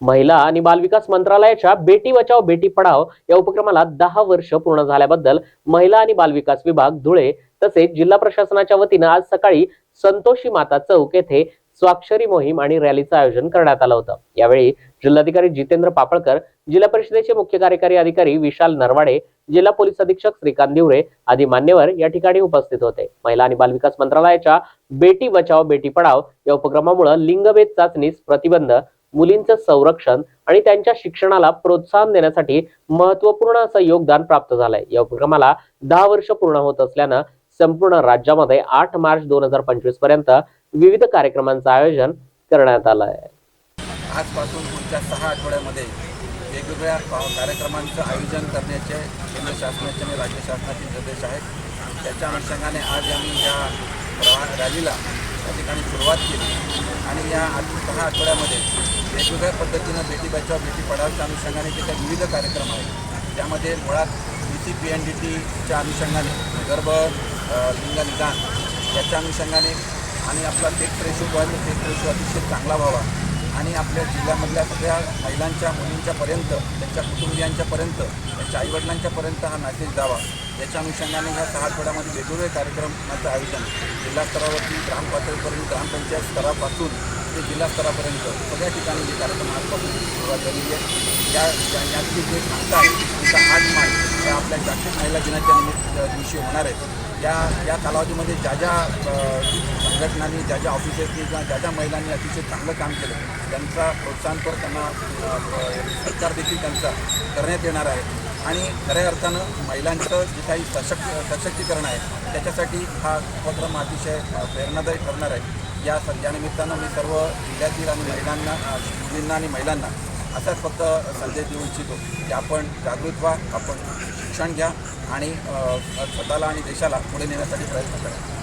महिला आणि बालविकास मंत्रालयाच्या बेटी बचाव बेटी पढाव या उपक्रमाला दहा वर्ष पूर्ण झाल्याबद्दल महिला आणि बालविकास विभाग धुळे तसेच जिल्हा प्रशासनाच्या वतीनं आज सकाळी संतोषी माता चौक येथे स्वाक्षरी मोहीम आणि रॅलीचं आयोजन करण्यात आलं होतं. यावेळी जिल्हाधिकारी जितेंद्र पापळकर जिल्हा परिषदेचे मुख्य कार्यकारी अधिकारी विशाल नरवाडे जिल्हा पोलीस अधीक्षक श्रीकांत दिवरे आदी मान्यवर या ठिकाणी उपस्थित होते. महिला आणि बालविकास मंत्रालयाच्या बेटी बचाव बेटी पढाव या उपक्रमामुळे लिंगभेद चाचणीस प्रतिबंध मुलींचं संरक्षण आणि त्यांच्या शिक्षणाला प्रोत्साहन देण्यासाठी महत्त्वपूर्ण असं योगदान प्राप्त झालंय. या उपक्रमाला दहा वर्ष पूर्ण होत असल्यानं संपूर्ण राज्यामध्ये आठ मार्च दोन हजार पंचवीसपर्यंत विविध कार्यक्रमांचं आयोजन करण्यात आलं आहे आजपासून पुढच्या सहा आठवड्यामध्ये वेगवेगळ्या कार्यक्रमांचं आयोजन करण्याचे केंद्र शासनाचे आणि राज्य शासनाचे निर्देश आहेत. त्याच्या अनुषंगाने आज आम्ही या रॅलीला त्या ठिकाणी सुरुवात केली. आणि या आज सहा आठवड्यामध्ये वेगवेगळ्या पद्धतीनं बेटी बचाव बेटी पढावच्या अनुषंगाने तिथे विविध कार्यक्रम आहेत. त्यामध्ये मुळात B C P N D टीच्या अनुषंगाने गर्भ लिंग निदान याच्या अनुषंगाने आणि आपला टेक रेशो जो आहे तो रेशो अतिशय चांगला व्हावा. आणि आपल्या जिल्ह्यामधल्या सगळ्या महिलांच्या मुलींच्यापर्यंत त्यांच्या कुटुंबियांच्यापर्यंत त्यांच्या आईवडिलांच्यापर्यंत हा मॅसेज जावा याच्या अनुषंगाने ह्या सहा आठवड्यामध्ये वेगवेगळे कार्यक्रमाचं आयोजन जिल्हा स्तरावरती ग्रामपातळीपर्यंत ग्रामपंचायत स्तरापासून ते जिल्हा स्तरापर्यंत. सगळ्या ठिकाणी जे कार्यक्रम आजपासून सुरुवात झालेली आहे. या याची यातली जे सांगता आहे आठ मार्च या आपल्या जागतिक महिला दिनाच्या निमित्त दिवशी होणार आहे. या या कालावधीमध्ये ज्या ज्या संघटनांनी ज्या ज्या ऑफिसेसनी किंवा ज्या ज्या महिलांनी अतिशय चांगलं काम केलं त्यांचा प्रोत्साहनपर त्यांना सरकार देखील त्यांचा करण्यात येणार आहे. आणि खऱ्या अर्थानं महिलांचं जे काही सशक्त सशक्तीकरण आहे त्याच्यासाठी हा उपक्रम अतिशय प्रेरणादायी ठरणार आहे. या या निमित्तानं मी सर्व जिल्ह्यातील आणि महिलांना मुलींना आणि महिलांना असाच फक्त संदेश देऊ इच्छितो की आपण जागृत व्हा आपण शिक्षण घ्या आणि स्वतःला आणि देशाला पुढे नेण्यासाठी प्रयत्न करा.